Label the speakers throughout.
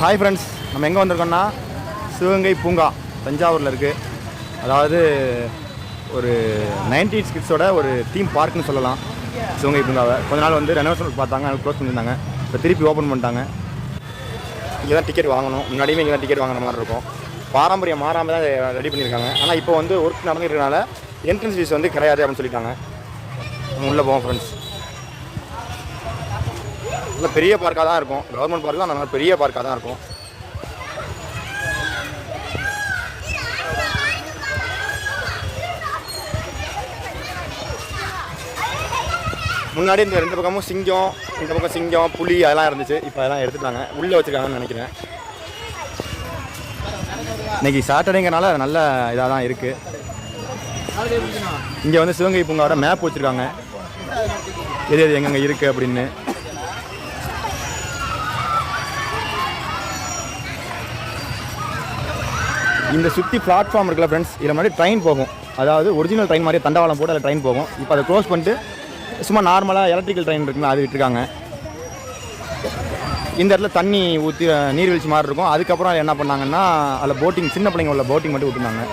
Speaker 1: Hi friends நம்ம எங்கே வந்திருக்கோம்னா சிவகங்கை பூங்கா தஞ்சாவூரில் இருக்குது அதாவது ஒரு நைன்டி கிட்ஸோட ஒரு தீம் பார்க்னு சொல்லலாம் சிவகங்கை பூங்காவை. கொஞ்ச நாள் வந்து ரெனோவேஷன் பார்த்தாங்க அது க்ளோஸ் பண்ணியிருந்தாங்க. இப்போ திருப்பி ஓப்பன் பண்ணிட்டாங்க. இங்கே தான் டிக்கெட் வாங்கணும். முன்னாடியுமே இங்கே தான் டிக்கெட் வாங்குற மாதிரி இருக்கும். பாரம்பரியம் மாறாமல் தான் ரெடி பண்ணியிருக்காங்க. ஆனால் இப்போ வந்து ஒர்க் நடந்துருக்கனால என்ட்ரன்ஸ் ஃபீஸ் வந்து கிடையாது அப்படின்னு சொல்லிட்டாங்க. உள்ளே போவோம் ஃப்ரெண்ட்ஸ் நல்ல பெரிய பார்க்காக தான் இருக்கும். கவர்மெண்ட் பார்க் தான் நல்ல பெரிய பார்க்காக தான் இருக்கும். முன்னாடி இந்த ரெண்டு பக்கமும் சிங்கம் இந்த பக்கம் சிங்கம் புலி அதெல்லாம் இருந்துச்சு. இப்போ அதெல்லாம் எடுத்துட்டாங்க. உள்ளே வச்சுருக்காங்கன்னு நினைக்கிறேன். இன்றைக்கி சாட்டர்டேங்கிறனால நல்ல இதாக தான் இருக்குது இங்கே வந்து சிவகங்கை பூங்காவோட மேப் வச்சுருக்காங்க. எது எது எங்கெங்கே இருக்குது அப்படின்னு. இந்த சுற்றி பிளாட்ஃபார்ம் இருக்குல்ல ஃப்ரெண்ட்ஸ் இதில் முன்னாடி ட்ரெயின் போகும். அதாவது ஒரிஜினல் ட்ரெயின் மாதிரி தண்டவாளம் போட்டு அதில் ட்ரெயின் போகும். இப்போ அதை க்ளோஸ் பண்ணிட்டு சும்மா நார்மலாக எலக்ட்ரிக்கல் ட்ரெயின் இருக்குல்ல அது விட்டுருக்காங்க. இந்த இடத்துல தண்ணி ஊற்றி நீர்வீழ்ச்சி மாதிரி இருக்கும். அதுக்கப்புறம் என்ன பண்ணாங்கன்னா அதில் போட்டிங் சின்ன பிள்ளைங்க உள்ள போட்டிங் மட்டும் விட்டுருந்தாங்க.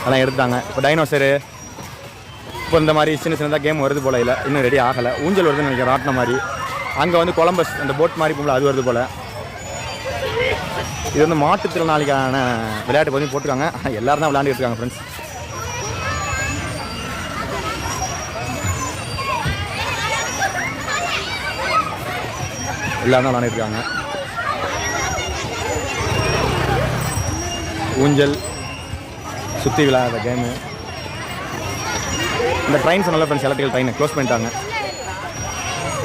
Speaker 1: அதெல்லாம் எடுத்தாங்க இப்போ டைனோசரு இப்போ இந்த மாதிரி சின்ன சின்னதாக கேம் வருது போல இல்லை இன்னும் ரெடி ஆகலை. ஊஞ்சல் வருதுன்னு நினைக்கிறேன் ராட்டின மாதிரி. அங்கே வந்து கொலம்பஸ் அந்த போட் மாதிரி போகல அது வருது போல். இது வந்து மாற்றுத்திறனாளிக்கான விளையாட்டு பற்றி போட்டிருக்காங்க. ஆனால் எல்லோரும் தான் விளையாண்டுட்டு இருக்காங்க ஃப்ரெண்ட்ஸ் எல்லாரும் தான் விளையாண்டுருக்காங்க ஊஞ்சல் சுற்றி விளையாடுற கேமு இந்த ட்ரெயின்ஸ் நல்ல ஃப்ரெண்ட்ஸ் எலக்ட்ரிக்கல் ட்ரெயினை க்ளோஸ் பண்ணிட்டாங்க.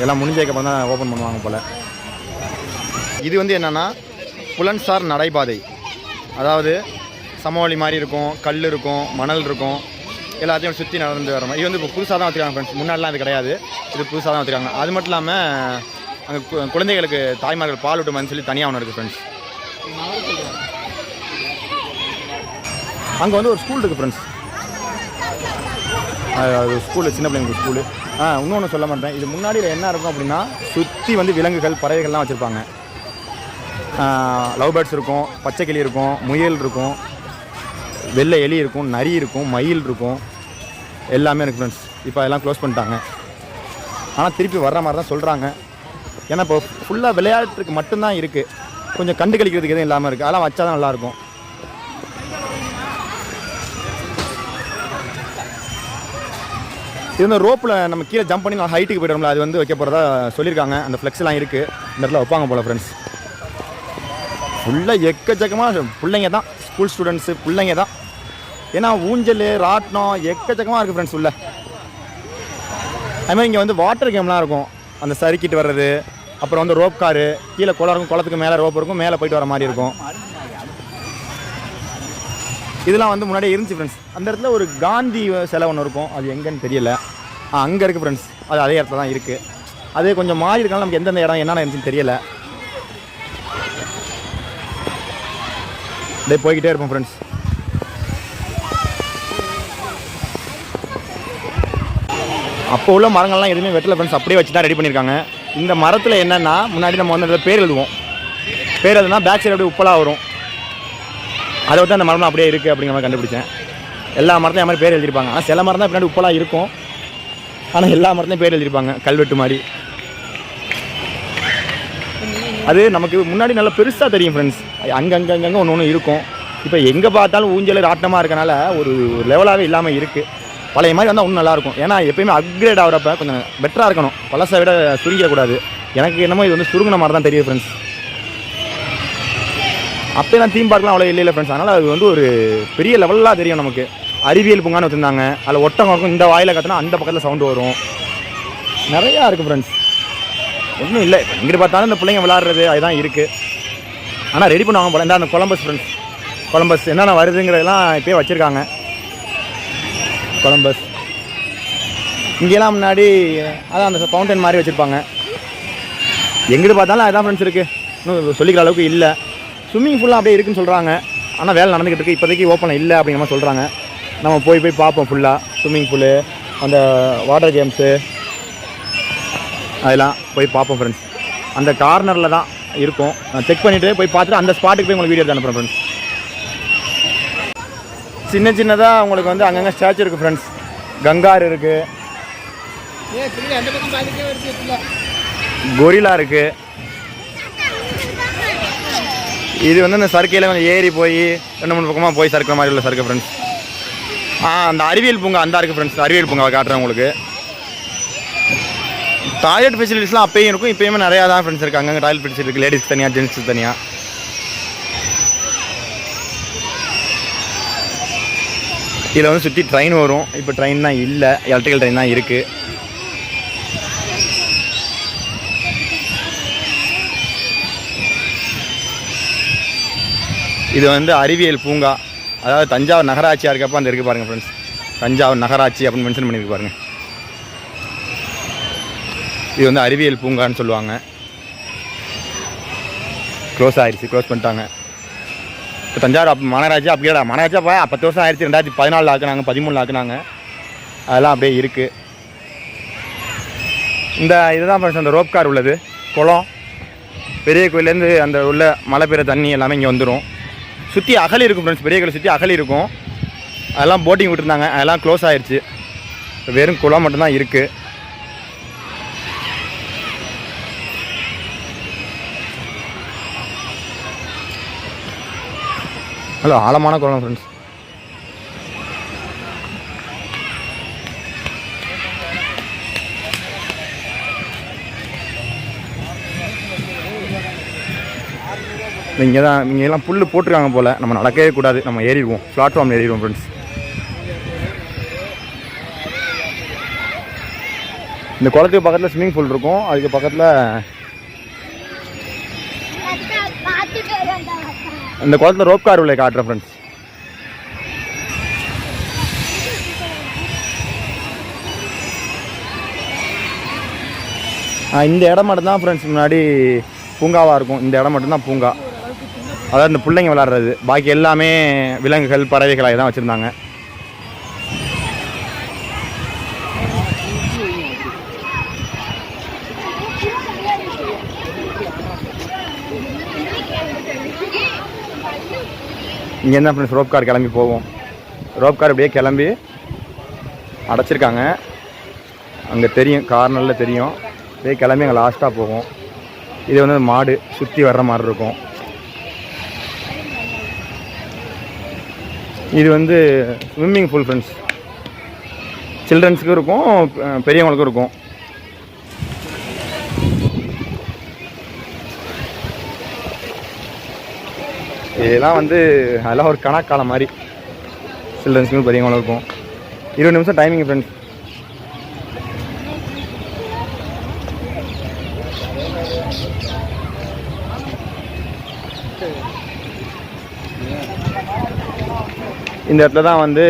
Speaker 1: எல்லாம் முடிஞ்சதுக்கப்புறம் தான் ஓப்பன் பண்ணுவாங்க போல். இது வந்து என்னென்னா புலன்சார் நடைபாதை. அதாவது சமவெளி மாதிரி இருக்கும் கல் இருக்கும் மணல் இருக்கும். எல்லாத்தையும் சுற்றி நடந்து வர மாதிரி. இது வந்து இப்போ புதுசாக தான் வச்சுருக்காங்க ஃப்ரெண்ட்ஸ் முன்னாடிலாம் இது கிடையாது. இது புதுசாக தான் வச்சுருக்காங்க. அது மட்டும் இல்லாமல் அங்கே கு- குழந்தைகளுக்கு தாய்மார்கள் பால் விட்டுமான்னு சொல்லி தனியாக ஒன்று இருக்குது ஃப்ரெண்ட்ஸ் அங்கே வந்து ஒரு ஸ்கூல் இருக்குது ஃப்ரெண்ட்ஸ் அது ஸ்கூலு சின்ன பிள்ளைங்களுக்கு ஸ்கூலு ஆ இன்னொன்று சொல்ல மாட்டேன் இது முன்னாடியில் என்ன இருக்கும் அப்படின்னா சுற்றி வந்து விலங்குகள் பறவைகள்லாம் வச்சுருப்பாங்க. லவ் பேர்ட்ஸ் இருக்கும் பச்சை கிளி இருக்கும் முயல் இருக்கும் வெள்ளை எலி இருக்கும் நரி இருக்கும் மயில் இருக்கும். எல்லாமே இருக்குது ஃப்ரெண்ட்ஸ் இப்போ எல்லாம் க்ளோஸ் பண்ணிட்டாங்க. ஆனால் திருப்பி வர்ற மாதிரி தான் சொல்கிறாங்க ஏன்னா இப்போ ஃபுல்லாக விளையாட்டுக்கு மட்டும்தான் இருக்குது கொஞ்சம் கண்டு கழிக்கிறதுக்கு எதுவும் இல்லாமல் இருக்குது அதெல்லாம் வச்சா தான் நல்லாயிருக்கும் இது வந்து ரோப்பில் நம்ம கீழே ஜம்ப் பண்ணி நான் ஹைட்டுக்கு போய்டுறோம்ல அது வந்து வைக்க போகிறதா சொல்லியிருக்காங்க. அந்த ஃப்ளெக்ஸ்லாம் இருக்குது இந்த இடத்துல வைப்பாங்க போல் ஃப்ரெண்ட்ஸ் ஃபுல்லாக எக்கச்சக்கமாக பிள்ளைங்க தான் ஸ்கூல் ஸ்டூடெண்ட்ஸு பிள்ளைங்க தான் ஏன்னா ஊஞ்சல் ராட்டினம் எக்கச்சக்கமாக இருக்குது ஃப்ரெண்ட்ஸ் உள்ள. அதுமாதிரி இங்கே வந்து வாட்டர் கேம்லாம் இருக்கும். அந்த சறுக்கிட்டு வர்றது அப்புறம் வந்து ரோப் காரு கீழே குளம் இருக்கும் குளத்துக்கு மேலே ரோப் இருக்கும் மேலே போயிட்டு வர மாதிரி இருக்கும். இதெல்லாம் வந்து முன்னாடியே இருந்துச்சு ஃப்ரெண்ட்ஸ் அந்த இடத்துல ஒரு காந்தி சிலை ஒன்று இருக்கும். அது எங்கன்னு தெரியல. அங்கே இருக்குது ஃப்ரெண்ட்ஸ் அது அதே இடத்துல தான் இருக்குது அது கொஞ்சம் மாறி இருக்கனால நமக்கு எந்தெந்த இடம் என்னென்ன இருந்துச்சுன்னு தெரியலை. அப்படியே போய்கிட்டே இருப்போம் ஃப்ரெண்ட்ஸ் அப்போ உள்ள மரங்கள்லாம் எதுவுமே வெட்டில் ஃப்ரெண்ட்ஸ் அப்படியே வச்சு தான் ரெடி பண்ணியிருக்காங்க. இந்த மரத்தில் என்னென்னா முன்னாடி நம்ம வந்து பேர் எழுதுவோம். பேர் எழுதுனா பேக் சைடு அப்படியே உப்பலாக வரும். அதை வந்து அந்த மரம் அப்படியே இருக்குது அப்படிங்கிற மாதிரி கண்டுபிடிச்சேன். எல்லா மரத்தையும் அது மாதிரி பேர் எழுதியிருப்பாங்க. ஆனால் சில மரம் தான் பின்னாடி உப்பலாக இருக்கும். ஆனால் எல்லா மரத்தையும் பேர் எழுதியிருப்பாங்க. கல்வெட்டு மாதிரி. அது நமக்கு முன்னாடி நல்லா பெருசாக தெரியும் ஃப்ரெண்ட்ஸ் அங்கங்கே அங்கங்கே ஒன்று ஒன்று இருக்கும். இப்போ எங்கே பார்த்தாலும் ஊஞ்சல் ராட்டமாக இருக்கனால ஒரு லெவலாகவே இல்லாமல் இருக்குது பழைய மாதிரி வந்தால் இன்னும் நல்லாயிருக்கும் ஏன்னா எப்பயுமே அப்கிரேட் ஆகிறப்ப கொஞ்சம் பெட்டராக இருக்கணும். பழசை விட சுருங்கிடக்கூடாது எனக்கு என்னமோ இது வந்து சுருங்கின மாதிரி தான் தெரியுது ஃப்ரெண்ட்ஸ் அப்போலாம் தீம் பார்க்லாம் அவ்வளோ இல்லை இல்லை ஃப்ரெண்ட்ஸ் அதனால் அது வந்து ஒரு பெரிய லெவலாக தெரியும் நமக்கு. அறிவியல் பூங்கான்னு வச்சுருந்தாங்க. அதில் ஒட்டகம் இருக்கும். இந்த வாயில் கற்றுனா அந்த பக்கத்தில் சவுண்டு வரும். நிறையா இருக்குது ஃப்ரெண்ட்ஸ் ஒன்றும் இல்லை. எங்கிட்டு பார்த்தாலும் இந்த பிள்ளைங்க விளாட்றது அதுதான் இருக்குது ஆனால் ரெடி பண்ணுவாங்க போல. இந்த அந்த கொலம்பஸ் ஃப்ரெண்ட்ஸ் கொலம்பஸ் என்னென்ன வருதுங்கிறதெல்லாம் இப்போயே வச்சுருக்காங்க. கொலம்பஸ் இங்கெல்லாம் முன்னாடி அதான் அந்த ஃபவுண்டன் மாதிரி வச்சுருப்பாங்க. எங்கிட்டு பார்த்தாலும் அதுதான் ஃப்ரெண்ட்ஸ் இருக்குது இன்னும் சொல்லிக்கிற அளவுக்கு இல்லை. ஸ்விம்மிங் ஃபுல்லாக அப்படியே இருக்குன்னு சொல்கிறாங்க ஆனால் வேலை நடந்துக்கிட்டு இருக்கு. இப்போதைக்கு ஓப்பன் இல்லை அப்படிங்கிற மாதிரி சொல்கிறாங்க நம்ம போய் போய் பார்ப்போம் ஃபுல்லாக ஸ்விம்மிங் பூலு அந்த வாட்டர் கேம்ஸு அதெல்லாம் போய் பார்ப்போம் ஃப்ரெண்ட்ஸ் அந்த கார்னரில் தான் இருக்கும். நான் செக் பண்ணிவிட்டு போய் பார்த்துட்டு அந்த ஸ்பாட்டுக்கு போய் உங்களுக்கு வீடியோ எடுத்து அனுப்புகிறேன் ஃப்ரெண்ட்ஸ் சின்ன சின்னதாக உங்களுக்கு வந்து அங்கங்கே ஸ்டாச்சு இருக்குது ஃப்ரெண்ட்ஸ் கங்கார் இருக்குது கொரிலா இருக்குது இது வந்து இந்த சறுக்கையில் கொஞ்சம் ஏறி போய் ரெண்டு மூணு பக்கமாக போய் சறுக்கிற மாதிரி உள்ள சறுக்கு ஃப்ரெண்ட்ஸ் ஆ அந்த அறிவியல் பூங்கா அந்த இருக்குது ஃப்ரெண்ட்ஸ் அறிவியல் பூங்கா காட்டுறேன் உங்களுக்கு. டாய்லெட் ஃபெசிலிட்டிஸ்லாம் அப்பயும் இருக்கும் இப்பயுமே நிறையா தான் ஃப்ரெண்ட்ஸ் இருக்காங்க. அங்கே டாய்லெட் ஃபெசிலிட்டி இருக்குது லேடிஸ்க்கு தனியாக ஜென்ஸுக்கு தனியாக இதில் வந்து சுற்றி ட்ரெயின் வரும். இப்போ ட்ரெயின் தான் இல்லை. எலக்ட்ரிக்கல் ட்ரெயின் தான் இருக்குது இது வந்து அறிவியல் பூங்கா. அதாவது தஞ்சாவூர் நகராட்சியாக இருக்கப்போ அந்த இருக்குது பாருங்கள் ஃப்ரெண்ட்ஸ் தஞ்சாவூர் நகராட்சி அப்படின்னு மென்ஷன் பண்ணியிருக்கு பாருங்கள் இது வந்து அறிவியல் பூங்கான்னு சொல்லுவாங்க. க்ளோஸ் ஆயிடுச்சு க்ளோஸ் பண்ணிட்டாங்க. இப்போ தஞ்சாவூர் அப்போ மாநகராட்சி அப்படியே மாநகராட்சி அப்போ பத்து வருஷம் ஆயிடுச்சு ரெண்டாயிரத்தி பதினாலில் ஆக்குனாங்க பதிமூணில் ஆக்குனாங்க. அதெல்லாம் அப்படியே இருக்குது இந்த இதுதான் ஃப்ரெண்ட்ஸ் அந்த ரோப் கார் உள்ளது. குளம் பெரிய கோயிலேருந்து அந்த உள்ள மழை பெய்கிற தண்ணி எல்லாமே இங்கே வந்துடும் சுற்றி அகலி இருக்கும் ஃப்ரெண்ட்ஸ் பெரிய கோயில் சுற்றி அகலி இருக்கும். அதெல்லாம் போட்டிங் விட்டுருந்தாங்க அதெல்லாம் க்ளோஸ் ஆயிடுச்சு வெறும் குளம் மட்டும்தான் இருக்குது ஹலோ ஆழமான குளம் ஃப்ரெண்ட்ஸ் இங்கே தான் இங்கே எல்லாம் புல் போட்டிருக்காங்க போல். நம்ம நடக்கவே கூடாது. நம்ம ஏறிடுவோம். பிளாட்ஃபார்ம் ஏறிடுவோம் ஃப்ரெண்ட்ஸ் இந்த குளத்துக்கு பக்கத்தில் ஸ்விம்மிங் பூல் இருக்கும். அதுக்கு பக்கத்தில்
Speaker 2: பார்த்துட்டு வரேன்டா
Speaker 1: இந்த குளத்தில் ரோப் கார் உள்ள காட்டுறேன் ஃப்ரெண்ட்ஸ் இந்த இடம் மட்டும்தான் ஃப்ரெண்ட்ஸ் முன்னாடி பூங்காவாக இருக்கும். இந்த இடம் மட்டும்தான் பூங்கா. அதாவது இந்த பிள்ளைங்க விளாட்றது பாக்கி எல்லாமே விலங்குகள் பறவைகளாக தான் வச்சுருந்தாங்க. இங்கே என்ன ஃப்ரெண்ட்ஸ் ரோப் கார் கிளம்பி போவோம். ரோப் கார் அப்படியே கிளம்பி அடைச்சிருக்காங்க. அங்கே தெரியும் கார்னரில் தெரியும். அப்படியே கிளம்பி அங்கே லாஸ்ட்டாக போகும் இது வந்து மாடு சுற்றி வர்ற மாதிரி இருக்கும். இது வந்து ஸ்விம்மிங் ஃபுல் ஃப்ரெண்ட்ஸ் சில்ட்ரன்ஸுக்கும் இருக்கும் பெரியவங்களுக்கும் இருக்கும். இதெல்லாம் வந்து அதெல்லாம் ஒரு கணக்காலம் மாதிரி. சில்ட்ரன்ஸ்க்குமே பெரியவங்களும் இருக்கும். இருபது நிமிஷம் டைமிங் ஃப்ரெண்ட்ஸ் இந்த இடத்துல தான் வந்து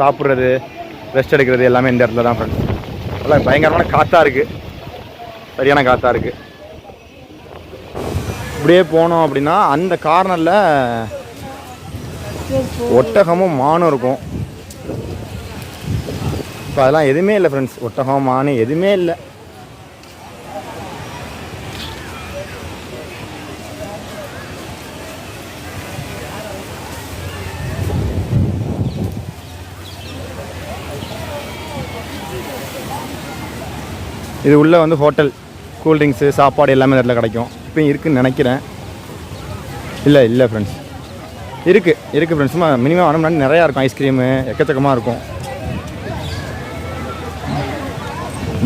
Speaker 1: சாப்பிட்றது ரெஸ்ட் எடுக்கிறது எல்லாமே இந்த இடத்துல தான் ஃப்ரெண்ட்ஸ் நல்லா பயங்கரமான காற்றாக இருக்குது சரியான காற்றாக இருக்குது இப்படியே போனோம் அப்படின்னா அந்த கார்னரில் ஒட்டகமும் மானும் இருக்கும். இப்போ அதெல்லாம் எதுவுமே இல்லை ஃப்ரெண்ட்ஸ் ஒட்டகம் மானு எதுவுமே இல்லை. இது உள்ளே வந்து ஹோட்டல் கூல்ட்ரிங்க்ஸு சாப்பாடு எல்லாமே இந்த இடத்துல கிடைக்கும். இப்போயும் இருக்குன்னு நினைக்கிறேன். இல்லை இல்லை ஃப்ரெண்ட்ஸ் இருக்குது இருக்குது ஃப்ரெண்ட்ஸ் சும்மா மினிமம் வர முன்னாடி நிறையா இருக்கும் ஐஸ்கிரீமு எக்கச்சக்கமாக இருக்கும்.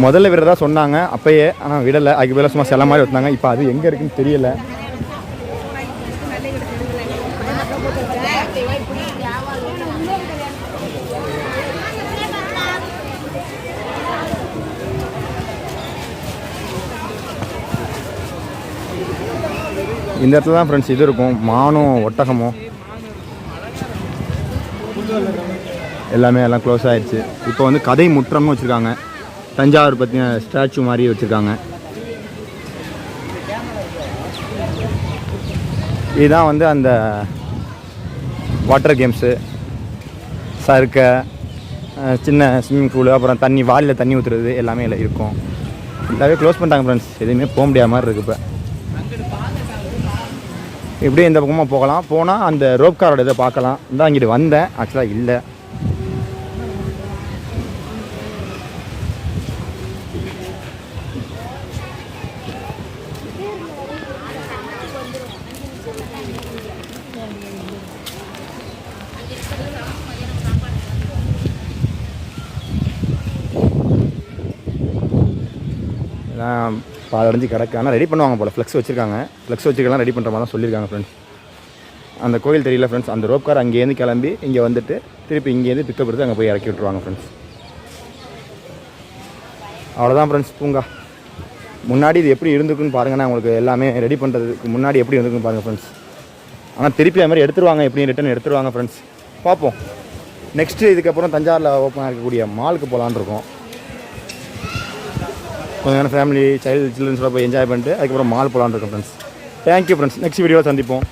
Speaker 1: முதல்ல விடுறதா சொன்னாங்க அப்பயே ஆனால் விடலை. அதுக்கு பதிலாக சும்மா சில மாதிரி வந்தாங்க இப்போ அது எங்கே இருக்குன்னு தெரியலை. இந்த இடத்துல தான் ஃப்ரெண்ட்ஸ் இது இருக்கும். மானும் ஒட்டகமும். எல்லாமே எல்லாம் க்ளோஸ் ஆகிடுச்சு இப்போ வந்து கதை முற்றம்னு வச்சுருக்காங்க. தஞ்சாவூர் பற்றின ஸ்டாச்சு மாதிரி வச்சுருக்காங்க. இதுதான் வந்து அந்த வாட்டர் கேம்ஸு சறுக்கை சின்ன ஸ்விம்மிங் பூலு அப்புறம் தண்ணி வாலியில் தண்ணி ஊற்றுறது எல்லாமே இல்லை இருக்கும். எல்லாமே க்ளோஸ் பண்ணிட்டாங்க ஃப்ரெண்ட்ஸ் எதுவுமே போக முடியாத மாதிரி இருக்குது இப்போ. இப்படியே இந்த பக்கமாக போகலாம். போனால் அந்த ரோப் காரோட இதை பார்க்கலாம். இதான் இங்கிட்டு வந்தேன். ஆக்சுவலாக இல்லை. பாலடைஞ்சு பாதடைஞ்சு கிடக்கு. ஆனால் ரெடி பண்ணுவாங்க போல். ஃப்ளெக்ஸ் வச்சுருக்காங்க. ஃப்ளெக்ஸ் வச்சுக்கலாம் ரெடி பண்ணுற மாதிரி தான் சொல்லியிருக்காங்க ஃப்ரெண்ட்ஸ் அந்த கோயில் தெரியல ஃப்ரெண்ட்ஸ் அந்த ரோப் கார் அங்கேருந்து கிளம்பி இங்கே வந்துட்டு திருப்பி இங்கேருந்து பிக்கப் எடுத்து அங்கே போய் இறக்கி விட்ருவாங்க ஃப்ரெண்ட்ஸ் அவ்வளோதான் ஃப்ரெண்ட்ஸ் பூங்கா. முன்னாடி இது எப்படி இருந்துக்குன்னு பாருங்க நான் உங்களுக்கு எல்லாமே ரெடி பண்ணுறதுக்கு முன்னாடி எப்படி இருந்துக்குன்னு பாருங்கள் ஃப்ரெண்ட்ஸ் ஆனால் திருப்பி அது மாதிரி எடுத்துருவாங்க எப்படியும் ரிட்டன் எடுத்துருவாங்க ஃப்ரெண்ட்ஸ் பார்ப்போம். நெக்ஸ்ட்டு இதுக்கப்புறம் தஞ்சாவூரில் ஓப்பனாக இருக்கக்கூடிய மாலுக்கு போகலான்னு இருக்கோம். கொஞ்சம் நேரம் ஃபேமிலி சைல்டு சில்ட்ரன்ஸோட போய் என்ஜாய் பண்ணிட்டு அதுக்கப்புறம் மால் போகலான்னு இருக்கோம் ஃப்ரெண்ட்ஸ் தேங்க்யூ ஃப்ரெண்ட்ஸ் நெக்ஸ்ட் வீடியோவில் சந்திப்போம்.